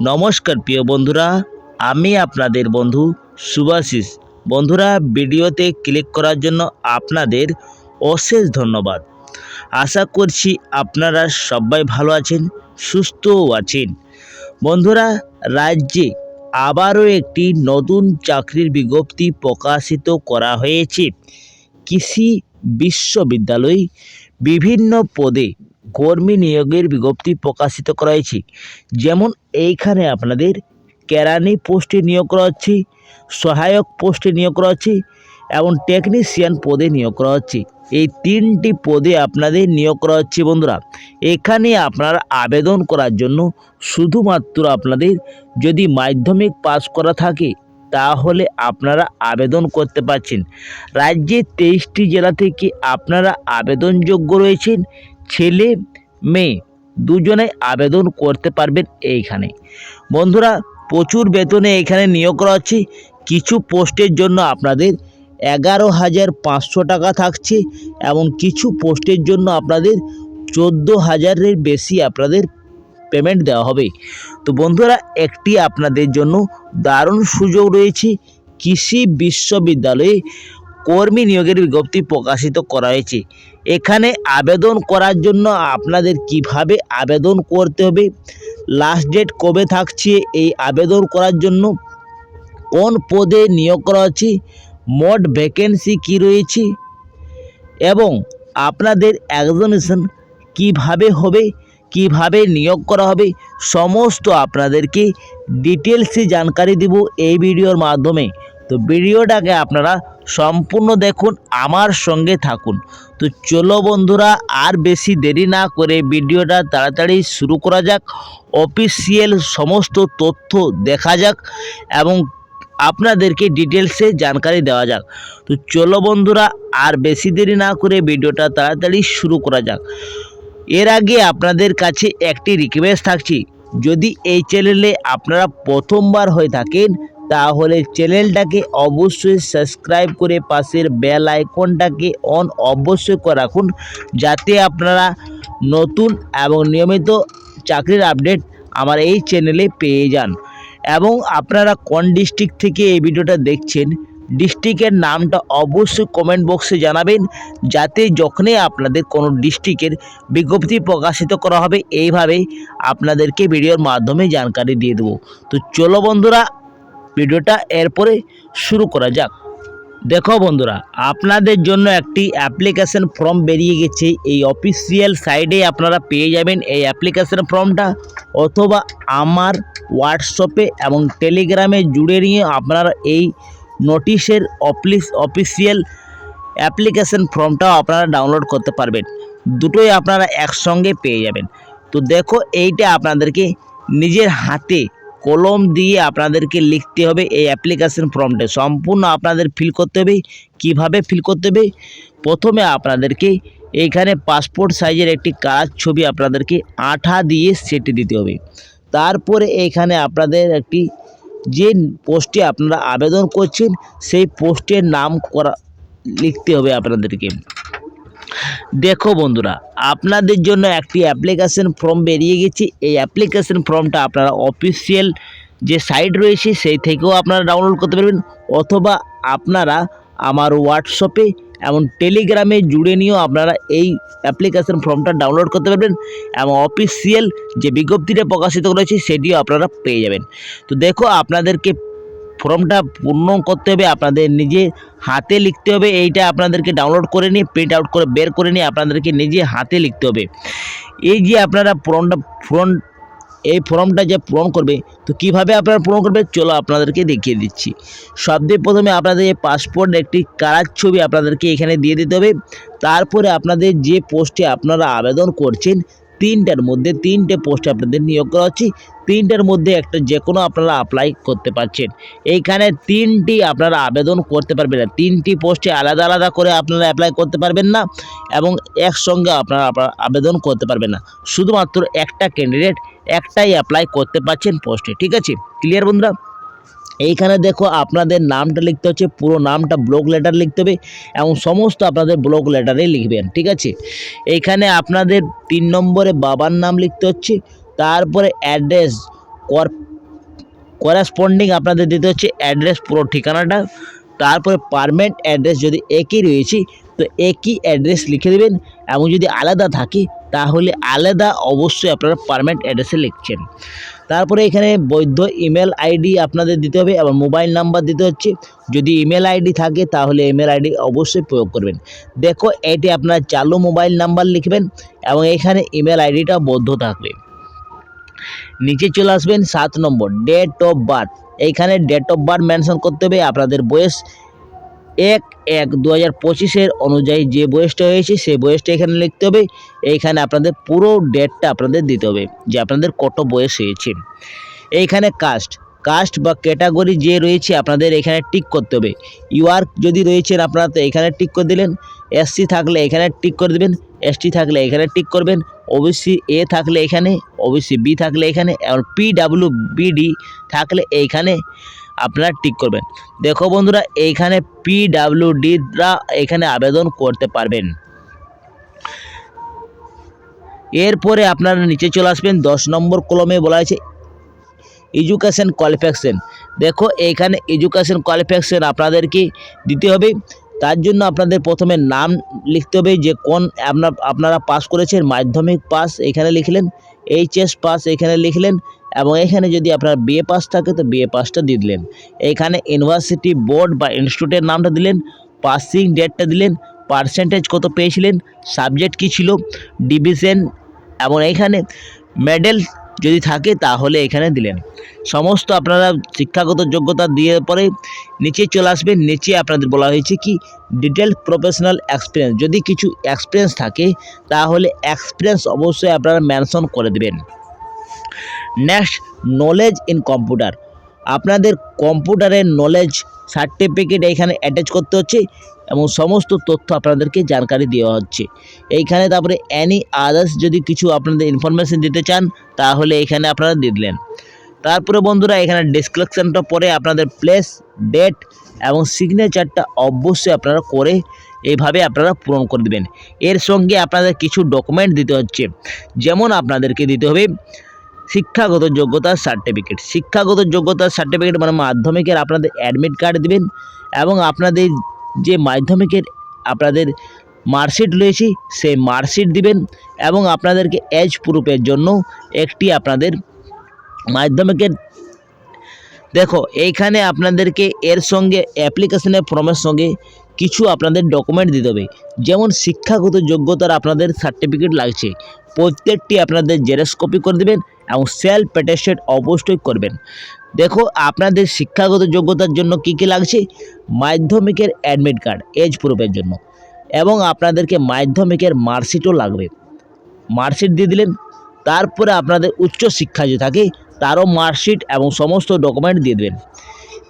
নমস্কার প্রিয় বন্ধুরা, আমি আপনাদের বন্ধু সুভাশিস বন্ধুরা, ভিডিওতে ক্লিক করার জন্য আপনাদের অশেষ ধন্যবাদ। আশা করছি আপনারা সবাই ভালো আছেন, সুস্থও আছেন। বন্ধুরা, রাজ্যে আবারও একটি নতুন চাকরির বিজ্ঞপ্তি প্রকাশিত করা হয়েছে। কৃষি বিশ্ববিদ্যালয় বিভিন্ন পদে কর্মী নিয়োগের বিজ্ঞপ্তি প্রকাশিত করা যেমন এইখানে আপনাদের কেরানি পোস্টে নিয়োগ করা হচ্ছে সহায়ক পোস্টে নিয়োগ করা হচ্ছে এবং টেকনিশিয়ান পদে নিয়োগ করা হচ্ছে এই তিনটি পদে আপনাদের নিয়োগ করা হচ্ছে বন্ধুরা। এখানে আপনারা আবেদন করার জন্য শুধুমাত্র আপনাদের যদি মাধ্যমিক পাস করা থাকে, তাহলে আপনারা আবেদন করতে পারছেন। রাজ্যের তেইশটি জেলা থেকে আপনারা আবেদনযোগ্য রয়েছেন। ছেলে মেয়ে দুজনে আবেদন করতে পারবেন এইখানে। বন্ধুরা, প্রচুর বেতনে এখানে নিয়োগ করা হচ্ছে। কিছু পোস্টের জন্য আপনাদের এগারো হাজার পাঁচশো টাকা থাকছে এবং কিছু পোস্টের জন্য আপনাদের চোদ্দ হাজারের বেশি আপনাদের পেমেন্ট দেওয়া হবে। তো বন্ধুরা, একটি আপনাদের জন্য দারুণ সুযোগ রয়েছে। কৃষি বিশ্ববিদ্যালয়ে কর্মী নিয়োগের বিজ্ঞপ্তি প্রকাশিত করা হয়েছে। এখানে আবেদন করার জন্য আপনাদের কীভাবে আবেদন করতে হবে লাস্ট ডেট কবে থাকছে, এই আবেদন করার জন্য কোন পদে নিয়োগ করা হচ্ছে, মোট ভ্যাকেন্সি কী রয়েছে, এবং আপনাদের এক্সামিনেশন কীভাবে হবে, কীভাবে নিয়োগ করা হবে, সমস্ত আপনাদেরকে ডিটেলসে জানকারি দেব এই ভিডিওর মাধ্যমে। তো ভিডিওটাকে আপনারা সম্পূর্ণ দেখুন, আমার সঙ্গে থাকুন। তো চলো বন্ধুরা, আর বেশি দেরি না করে ভিডিওটা তাড়াতাড়ি শুরু করা যাক। অফিসিয়াল সমস্ত তথ্য দেখা যাক এবং আপনাদেরকে ডিটেলসে জানকারি দেওয়া যাক। তো চলো বন্ধুরা, আর বেশি দেরি না করে ভিডিওটা তাড়াতাড়ি শুরু করা যাক। এর আগে আপনাদের কাছে একটি রিকোয়েস্ট থাকছে। যদি এই চ্যানেলে আপনারা প্রথমবার হয়ে থাকেন তাহলে চ্যানেলটাকে অবশ্যই সাবস্ক্রাইব করে পাশের বেল আইকনটাকে অন অবশ্যই করে রাখুন, যাতে আপনারা নতুন এবং নিয়মিত চাকরির আপডেট আমার এই চ্যানেলে পেয়ে যান। এবং আপনারা কোন ডিস্ট্রিক্ট থেকে এই ভিডিওটা দেখছেন, ডিস্ট্রিক্টের নামটা অবশ্যই কমেন্ট বক্সে জানাবেন, যাতে যখনই আপনাদের কোনো ডিস্ট্রিক্টের বিজ্ঞপ্তি প্রকাশিত করা হবে এইভাবে আপনাদেরকে ভিডিওর মাধ্যমে জানকারি দিয়ে দেবো। তো চলো বন্ধুরা ভিডিওটা এরপরে শুরু করা যাক। দেখো বন্ধুরা, আপনাদের জন্য একটি অ্যাপ্লিকেশন ফর্ম বেরিয়ে গেছে। এই অফিসিয়াল সাইডে আপনারা পেয়ে যাবেন এই অ্যাপ্লিকেশন ফর্মটা অথবা আমার হোয়াটসঅ্যাপে এবং টেলিগ্রামে জুড়ে নিয়ে আপনারা এই নোটিশের অফিস অফিসিয়াল অ্যাপ্লিকেশন ফর্মটাও আপনারা ডাউনলোড করতে পারবেন। দুটোই আপনারা একসঙ্গে পেয়ে যাবেন। তো দেখো, এইটা আপনাদেরকে নিজের হাতে কলম দিয়ে আপনাদেরকে লিখতে হবে এই অ্যাপ্লিকেশন ফর্মটা সম্পূর্ণ আপনাদের ফিল করতে হবে। কীভাবে ফিল করতে হবে? প্রথমে আপনাদেরকে এইখানে পাসপোর্ট সাইজের একটি কাজ ছবি আপনাদেরকে আঠা দিয়ে সেটে দিতে হবে। তারপরে এইখানে আপনাদের একটি যে পোস্টে আপনারা আবেদন করছেন, সেই পোস্টের নাম করা, লিখতে হবে আপনাদেরকে। দেখো বন্ধুরা, আপনাদের জন্য একটি অ্যাপ্লিকেশন ফর্ম বেরিয়ে গেছে। এই অ্যাপ্লিকেশন ফর্মটা আপনারা অফিসিয়াল যে সাইট রয়েছে, সেই থেকেও আপনারা ডাউনলোড করতে পারবেন। অথবা আপনারা আমার হোয়াটসঅ্যাপে এবং টেলিগ্রামে জুড়ে নিয়েও আপনারা এই অ্যাপ্লিকেশন ফর্মটা ডাউনলোড করতে পারবেন এবং অফিসিয়াল যে বিজ্ঞপ্তিটা প্রকাশিত করেছে, সেটিও আপনারা পেয়ে যাবেন। তো দেখো, আপনাদেরকে ফর্মটা পূর্ণ করতে হবে, আপনাদের নিজে হাতে লিখতে হবে, এইটা আপনাদেরকে ডাউনলোড করে নিয়ে প্রিন্ট আউট করে বের করে নিয়ে আপনাদেরকে নিজে হাতে লিখতে হবে। এই যে আপনারা ফর্মটা ফর্ম এই ফর্মটা যে পূরণ করবে, তো কীভাবে আপনারা পূরণ করবে, চলো আপনাদেরকে দেখিয়ে দিচ্ছি। সবচেয়ে প্রথমে আপনাদের পাসপোর্ট একটি কারার ছবি আপনাদেরকে এখানে দিয়ে দিতে হবে। তারপরে আপনাদের যে পোস্টে আপনারা আবেদন করছেন তিনটার মধ্যে তিনটে পোস্টে আপনাদের নিয়োগ করা হচ্ছে। তিনটার মধ্যে একটা যে কোনো আপনারা অ্যাপ্লাই করতে পারছেন। এইখানে তিনটি আপনারা আবেদন করতে পারবেন না। তিনটি পোস্টে আলাদা আলাদা করে আপনারা অ্যাপ্লাই করতে পারবেন না এবং একসঙ্গে আপনারা আবেদন করতে পারবেন না। শুধুমাত্র একটা ক্যান্ডিডেট একটাই অ্যাপ্লাই করতে পারছেন পোস্টে। ঠিক আছে? ক্লিয়ার বন্ধুরা? এইখানে দেখো আপনাদের নামটা লিখতে হচ্ছে, পুরো নামটা ব্লক লেটার লিখতে হবে এবং সমস্ত আপনাদের ব্লক লেটারে লিখবেন, ঠিক আছে? এইখানে আপনাদের তিন নম্বরে বাবার নাম লিখতে হচ্ছে, তারপরে অ্যাড্রেস কর করাসপন্ডিং আপনাদের দিতে হচ্ছে অ্যাড্রেস পুরো ঠিকানাটা, তারপরে পারমানেন্ট অ্যাড্রেস যদি একই রয়েছে, তো একই অ্যাড্রেস লিখে দেবেন, এবং যদি আলাদা থাকে, তাহলে আলাদা অবশ্যই আপনারা পারমানেন্ট অ্যাড্রেসে লিখছেন। তারপরে এখানে বৈধ ইমেল আইডি আপনাদের দিতে হবে এবং মোবাইল নাম্বার দিতে হচ্ছে। যদি ইমেল আইডি থাকে, তাহলে ইমেল আইডি অবশ্যই প্রয়োগ করবেন। দেখো, এটি আপনার চালু মোবাইল নাম্বার লিখবেন এবং এখানে ইমেল আইডিটা বৈধ থাকবে। নিচে চলে আসবেন সাত নম্বর ডেট অফ বার্থ এইখানে ডেট অফ বার্থ মেনশন করতে হবে, আপনাদের বয়স এক এক দু হাজার পঁচিশের অনুযায়ী যে বয়সটা হয়েছে, সেই বয়সটা এখানে লিখতে হবে। এইখানে আপনাদের পুরো ডেটটা আপনাদের দিতে হবে, যে আপনাদের কত বয়স হয়েছে। এইখানে কাস্ট কাস্ট বা ক্যাটাগরি যে রয়েছে, আপনাদের এখানে টিক করতে হবে। ইউআর যদি রয়েছেন আপনারা তো এখানে টিক করে দিলেন। এসসি থাকলে এখানে টিক করে দেবেন। এসটি থাকলে এখানে টিক করবেন। ওবিসি এ থাকলে এখানে ওবিসি বি থাকলে এখানে আর পি ডাব্লিউ বিডি থাকলে এইখানে আপনারা টিক করবেন। দেখো বন্ধুরা, এইখানে পি ডাব্লিউ ডিরা এখানে আবেদন করতে পারবেন। এরপরে আপনারা নিচে চলে আসবেন, দশ নম্বর কলমে বলা হয়েছে এডুকেশন কোয়ালিফিকেশন দেখো, এইখানে এডুকেশন কোয়ালিফিকেশন আপনাদেরকে দিতে হবে। তার জন্য আপনাদের প্রথমে নাম লিখতে হবে যে কোন আপনার, আপনারা পাস করেছেন, মাধ্যমিক পাস এখানে লিখলেন এইচএস পাস এখানে লিখলেন এবং এখানে যদি আপনার বিএ পাস থাকে, তো বিএ পাসটা দিয়ে দিলেন। এইখানে ইউনিভার্সিটি বোর্ড বা ইনস্টিটিউটের নামটা দিলেন পাসিং ডেটটা দিলেন পার্সেন্টেজ কত পেয়েছিলেন সাবজেক্ট কী ছিল ডিভিশন এবং এইখানে মেডেল যদি থাকে, তাহলে এখানে দিলেন। সমস্ত আপনারা শিক্ষাগত যোগ্যতা দিয়ে পরে নিচে চলে আসবেন, নিচে আপনাদের বলা হয়েছে কি ডিটেল প্রফেশনাল এক্সপিরিয়েন্স যদি কিছু এক্সপিরিয়েন্স থাকে, তাহলে এক্সপিরিয়েন্স অবশ্যই আপনারা মেনশন করে দেবেন। নেক্সট নলেজ ইন কম্পিউটার আপনাদের কম্পিউটারের নলেজ সার্টিফিকেট এখানে অ্যাটাচ করতে হচ্ছে এবং সমস্ত তথ্য আপনাদেরকে জানকারি দেওয়া হচ্ছে। এইখানে তারপরে অ্যানি আদার্স যদি কিছু আপনাদের ইনফরমেশন দিতে চান, তাহলে এখানে আপনারা দিলেন। তারপরে বন্ধুরা, এখানে ডিসক্রিপশানটা পরে আপনাদের প্লেস ডেট এবং সিগনেচারটা অবশ্যই আপনারা করে এইভাবে আপনারা পূরণ করে দেবেন। এর সঙ্গে আপনাদের কিছু ডকুমেন্ট দিতে হচ্ছে। যেমন আপনাদেরকে দিতে হবে শিক্ষাগত যোগ্যতার সার্টিফিকেট শিক্ষাগত যোগ্যতার সার্টিফিকেট মানে মাধ্যমিকের আপনাদের অ্যাডমিট কার্ড দিবেন এবং আপনাদের যে মাধ্যমিকের আপনাদের মার্কশিট রয়েছে, সেই মার্কশিট দিবেন এবং আপনাদেরকে এজ প্রুফের জন্য একটি আপনাদের মাধ্যমিকের দেখো, এইখানে আপনাদেরকে এর সঙ্গে অ্যাপ্লিকেশনের ফর্মের সঙ্গে কিছু আপনাদের ডকুমেন্ট দিতে হবে। যেমন শিক্ষাগত যোগ্যতার আপনাদের সার্টিফিকেট লাগছে। প্রত্যেকটি আপনাদের জেরক্স কপি করে দেবেন এবং সেলফ অ্যাটেস্টেড অবশ্যই করবেন। দেখো, আপনাদের শিক্ষাগত যোগ্যতার জন্য কি কি লাগছে? মাধ্যমিকের অ্যাডমিট কার্ড এজ প্রুফের জন্য। এবং আপনাদেরকে মাধ্যমিকের মার্কশিটও লাগবে। মার্কশিট দিয়ে দিলেন, তারপরে আপনাদের উচ্চ শিক্ষা যে থাকে, তারও মার্কশিট এবং সমস্ত ডকুমেন্ট দিয়ে দেবেন।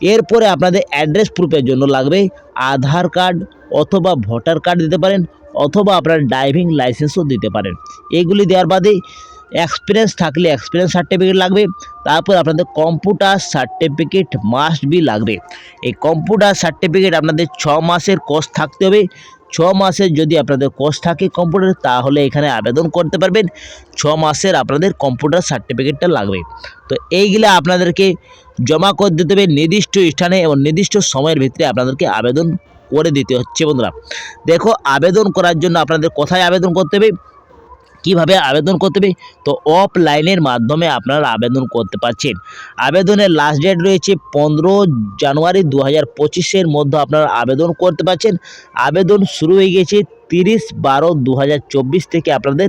এরপরে আপনাদের অ্যাড্রেস প্রুফের জন্য লাগবে, আধার কার্ড অথবা ভোটার কার্ড দিতে পারেন, অথবা আপনার ড্রাইভিং লাইসেন্সও দিতে পারেন। এগুলি দেওয়ার বাদে এক্সপিরিয়েন্স থাকলে এক্সপিরিয়েন্স সার্টিফিকেট লাগবে, তারপর আপনাদের কম্পিউটার সার্টিফিকেট মাস্ট বি লাগবে। এই কম্পিউটার সার্টিফিকেট আপনাদের ছ মাসের কোর্স থাকতে হবে। ছ মাসের যদি আপনাদের কোর্স থাকে কম্পিউটার তাহলে এখানে আবেদন করতে পারবেন। ছ মাসের আপনাদের কম্পিউটার সার্টিফিকেটটা লাগবে। তো এইগুলো আপনাদেরকে জমা করে দিতে হবে নির্দিষ্ট স্থানে এবং নির্দিষ্ট সময়ের ভিতরে আপনাদেরকে আবেদন করে দিতে হচ্ছে বন্ধুরা। দেখো, আবেদন করার জন্য আপনাদের কোথায় আবেদন করতে হবে? কীভাবে আবেদন করতে হবে? তো অফলাইনের মাধ্যমে আপনারা আবেদন করতে পারছেন। আবেদনের লাস্ট ডেট রয়েছে পনেরো জানুয়ারি দু হাজার পঁচিশের মধ্যে আপনারা আবেদন করতে পারছেন। আবেদন শুরু হয়ে গেছে তিরিশ বারো দু থেকে আপনাদের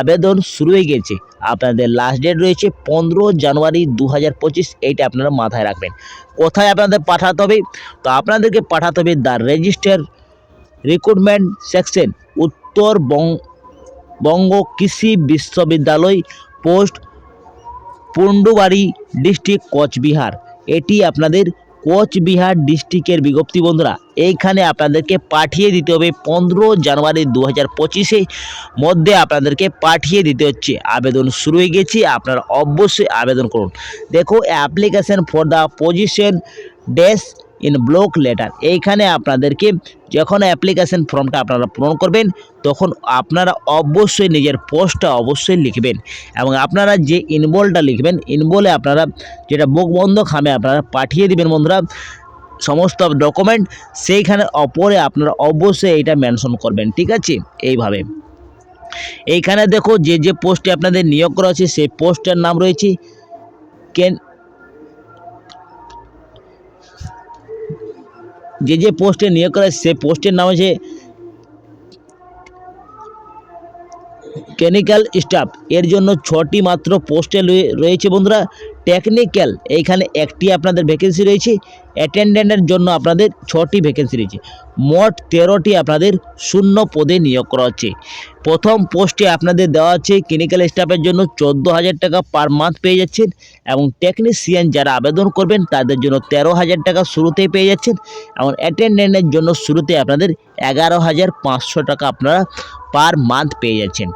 আবেদন শুরু হয়ে গেছে। আপনাদের লাস্ট ডেট রয়েছে পনেরো জানুয়ারি দু হাজার পঁচিশ, এইটা আপনারা মাথায় রাখবেন। কোথায় আপনাদের পাঠাতে হবে? তো আপনাদেরকে পাঠাতে হবে the registrar recruitment section Uttarbanga Banga Krishi Viswavidyalaya post পুন্ডুবাড়ি district Cooch Behar. এটি আপনাদের কোচবিহার ডিস্ট্রিক্টের বিজ্ঞপ্তি বন্ধুরা। এইখানে আপনাদেরকে পাঠিয়ে দিতে হবে পনেরো জানুয়ারি দু হাজার পঁচিশে মধ্যে আপনাদেরকে পাঠিয়ে দিতে হচ্ছে। আবেদন শুরু হয়ে গেছে, আপনারা অবশ্যই আবেদন করুন। দেখো অ্যাপ্লিকেশন ফর দ্য পজিশন ডেস ইন ব্লক লেটার এইখানে আপনাদেরকে যখন অ্যাপ্লিকেশন ফর্মটা আপনারা পূরণ করবেন, তখন আপনারা অবশ্যই নিজের পোস্টটা অবশ্যই লিখবেন এবং আপনারা যে ইনবলটা লিখবেন ইনবলে আপনারা যেটা বুক বন্ধ খামে আপনারা পাঠিয়ে দিবেন বন্ধুরা, সমস্ত ডকুমেন্ট সেইখানে অপরে আপনারা অবশ্যই এইটা মেনশন করবেন, ঠিক আছে? এইভাবে। এইখানে দেখো যে যে পোস্টে আপনাদের নিয়োগ করা আছে সেই পোস্টের নাম রয়েছে কেন যে যে পোস্টে নিয়োগ করা সে পোস্টের নাম আছে কেমিক্যাল স্টাফ এর জন্য ছটি মাত্র পোস্টে রয়ে- রয়েছে বন্ধুরা। টেকনিক্যাল এইখানে একটি আপনাদের ভ্যাকেন্সি রয়েছে। অ্যাটেন্ডেন্টের জন্য আপনাদের ছটি ভ্যাকেন্সি রয়েছে। মোট তেরোটি আপনাদের শূন্য পদে নিয়োগ করা হচ্ছে। প্রথম পোস্টে আপনাদের দেওয়া আছে ক্লিনিক্যাল স্টাফের জন্য চোদ্দ হাজার টাকা পার মান্থ পেয়ে যাচ্ছেন এবং টেকনিশিয়ান যারা আবেদন করবেন তাদের জন্য তেরো হাজার টাকা শুরুতেই পেয়ে যাচ্ছেন এবং অ্যাটেন্ডেন্টের জন্য শুরুতে আপনাদের এগারো হাজার পাঁচশো টাকা আপনারা পার মান্থ পেয়ে যাচ্ছেন।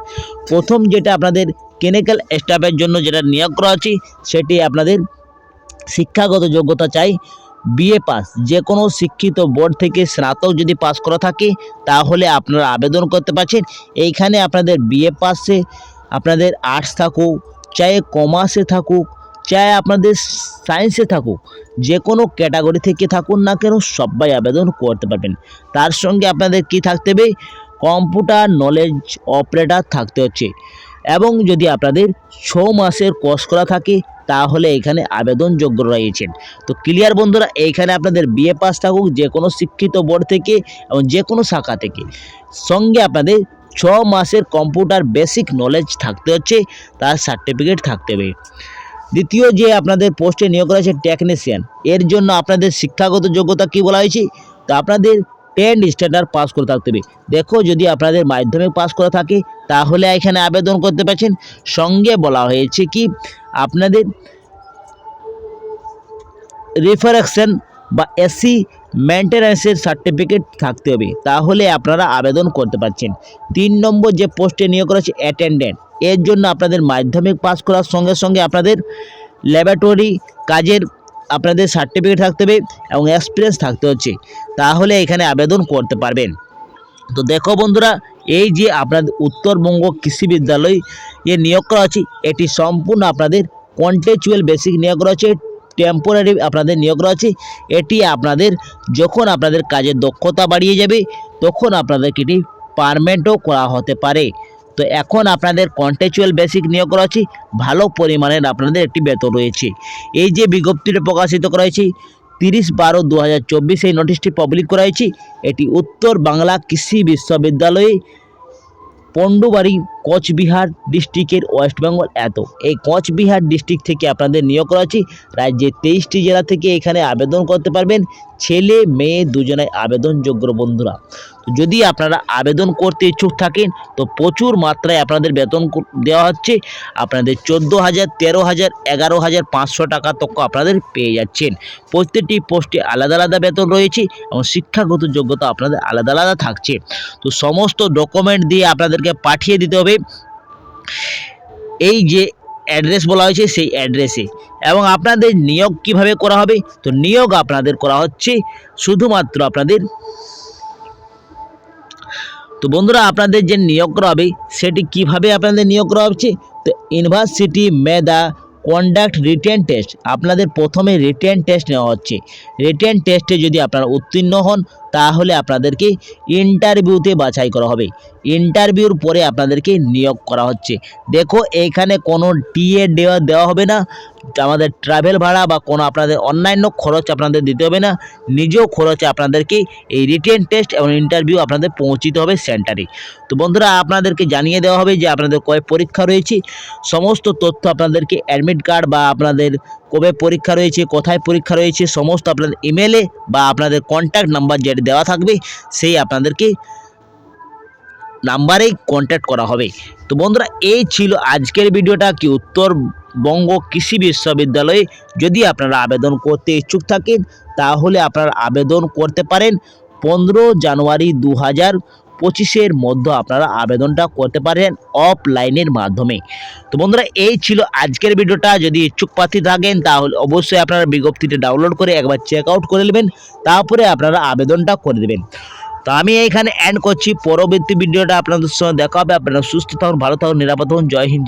প্রথম যেটা আপনাদের ক্লিনিক্যাল স্টাফের জন্য যেটা নিয়োগ করা আছে সেটি আপনাদের শিক্ষাগত যোগ্যতা চাই বিএ পাস যে কোনো শিক্ষিত বোর্ড থেকে স্নাতক যদি পাস করা থাকে, তাহলে আপনারা আবেদন করতে পারছেন। এইখানে আপনাদের বিএ পাসে আপনাদের আর্টস থাকুক চাहे কমার্সে থাকুক চাहे আপনাদের সায়েন্সে থাকুক যে কোনো ক্যাটাগরি থেকে থাকুন না কেন, সবাই আবেদন করতে পারবেন। তার সঙ্গে আপনাদের কি থাকতে হবে? কম্পিউটার নলেজ অপারেটর থাকতে হচ্ছে। এবং যদি আপনাদের ছ মাসের কোর্স করা থাকে, তাহলে এখানে আবেদনযোগ্য রয়েছেন তো ক্লিয়ার বন্ধুরা এইখানে আপনাদের বিএ পাস থাকুক, যে কোনো শিক্ষিত বোর্ড থেকে এবং যে কোনো শাখা থেকে। সঙ্গে আপনাদের ছ মাসের কম্পিউটার বেসিক নলেজ থাকতে হচ্ছে, তার সার্টিফিকেট থাকতে হবে। দ্বিতীয় যে আপনাদের পোস্টে নিয়োগ করা হয়েছে টেকনিশিয়ান এর জন্য আপনাদের শিক্ষাগত যোগ্যতা কি বলা হয়েছে? তো আপনাদের টেন স্ট্যান্ডার্ড পাস করে থাকতে হবে। দেখো যদি আপনাদের মাধ্যমিক পাস করা থাকে, তাহলে এখানে আবেদন করতে পারছেন। সঙ্গে বলা হয়েছে কি, আপনাদের রিফারেকশন বা এসি মেনটেন্যান্সের সার্টিফিকেট থাকতে হবে। তাহলে আপনারা আবেদন করতে পারছেন। তিন নম্বর যে পোস্টে নিয়োগ করা অ্যাটেন্ডেন্ট এর জন্য আপনাদের মাধ্যমিক পাস করার সঙ্গে সঙ্গে আপনাদের ল্যাবরেটরি কাজের আপনাদের সার্টিফিকেট থাকতে হবে এবং এক্সপিরিয়েন্স থাকতে হচ্ছে। তাহলে এখানে আবেদন করতে পারবেন। তো দেখো বন্ধুরা, এই যে আপনাদের উত্তরবঙ্গ কৃষি বিদ্যালয় নিয়োগ করা আছে এটি সম্পূর্ণ আপনাদের কন্টেচুয়াল বেসিক নিয়োগ করা আছে টেম্পোরারি আপনাদের নিয়োগ করা আছে এটি আপনাদের যখন আপনাদের কাজের দক্ষতা বাড়িয়ে যাবে, তখন আপনাদেরকে এটি পারমানেন্টও করা হতে পারে। তো এখন আপনাদের কন্টেচুয়াল বেসিক নিয়োগ করা আছে ভালো পরিমাণের আপনাদের একটি বেতন রয়েছে। এই যে বিজ্ঞপ্তিটা প্রকাশিত করা হয়েছে তিরিশ বারো দু হাজার চব্বিশ এই নোটিশটি পাবলিক করা হয়েছে এটি উত্তর বাংলা কৃষি বিশ্ববিদ্যালয়ে পণ্ডুবাড়ি কোচবিহার ডিস্ট্রিক্টের ওয়েস্ট বেঙ্গল এত। এই কোচবিহার ডিস্ট্রিক্ট থেকে আপনাদের নিয়োগ করা হচ্ছে। রাজ্যের তেইশটি জেলা থেকে এখানে আবেদন করতে পারবেন। ছেলে, মেয়ে দুজনাই আবেদনযোগ্য বন্ধুরা। যদি আপনারা আবেদন করতে ইচ্ছুক থাকেন, তো প্রচুর মাত্রায় আপনাদের বেতন দেওয়া হচ্ছে। আপনাদের চোদ্দ হাজার তেরো হাজার এগারো হাজার পাঁচশো টাকা তক আপনাদের পেয়ে যাচ্ছেন। প্রত্যেকটি পোস্টে আলাদা আলাদা বেতন রয়েছে এবং শিক্ষাগত যোগ্যতা আপনাদের আলাদা আলাদা থাকছে। তো সমস্ত ডকুমেন্ট দিয়ে আপনাদেরকে পাঠিয়ে দিতে হবে। এই যে অ্যাড্রেস বলা হয়েছে সেই অ্যাড্রেসে এবং আপনাদের নিয়োগ কীভাবে করা হবে? তো নিয়োগ আপনাদের করা হচ্ছে শুধুমাত্র আপনাদের তো বন্ধুরা, আপনাদের যে নিয়োগ করা হবে, সেটি কীভাবে আপনাদের নিয়োগ করা হচ্ছে? তো ইউনিভার্সিটি মেধা কন্ডাক্ট রিটেন টেস্ট আপনাদের প্রথমে রিটেন টেস্ট নেওয়া হচ্ছে। রিটেন টেস্টে যদি আপনারা উত্তীর্ণ হন তাহলে আপনাদেরকে ইন্টারভিউতে বাছাই করা হবে। ইন্টারভিউর পরে আপনাদেরকে নিয়োগ করা হচ্ছে। দেখো, এখানে কোনো টিএ দেওয়া দেওয়া হবে না। আমাদের ট্রাভেল ভাড়া বা কোনো আপনাদের অন্যান্য খরচ আপনাদের দিতে হবে না। নিজেও খরচে আপনাদেরকে এই রিটেন টেস্ট এবং ইন্টারভিউ আপনাদের পৌঁছিতে হবে সেন্টারে তো বন্ধুরা, আপনাদেরকে জানিয়ে দেওয়া হবে যে আপনাদের কয় পরীক্ষা রয়েছে। সমস্ত তথ্য আপনাদেরকে অ্যাডমিট কার্ড বা আপনাদের কবে পরীক্ষা রয়েছে, কোথায় পরীক্ষা রয়েছে, সমস্ত আপনাদের ইমেলে বা আপনাদের কন্ট্যাক্ট নাম্বার যেটা দেওয়া থাকবে, সেই আপনাদেরকে নাম্বারেই কন্ট্যাক্ট করা হবে। তো বন্ধুরা, এই ছিল আজকের ভিডিওটা কি উত্তরবঙ্গ কৃষি বিশ্ববিদ্যালয়ে। যদি আপনারা আবেদন করতে ইচ্ছুক থাকেন, তাহলে আপনারা আবেদন করতে পারেন পনেরো জানুয়ারি দু হাজার পঁচিশের মধ্যে আপনারা আবেদনটা করতে পারেন অফলাইনের মাধ্যমে। তো বন্ধুরা, এই ছিল আজকের ভিডিওটা। যদি ইচ্ছুক প্রার্থী থাকেন, তাহলে অবশ্যই আপনারা বিজ্ঞপ্তিটা ডাউনলোড করে একবার চেক আউট করে নেবেন। তারপরে আপনারা আবেদনটা করে দেবেন। তো আমি এইখানে অ্যান্ড করছি। পরবর্তী ভিডিওটা আপনাদের সঙ্গে দেখা হবে। আপনারা সুস্থ থাকুন, ভালো থাকুন, নিরাপদ থাকুন। জয় হিন্দ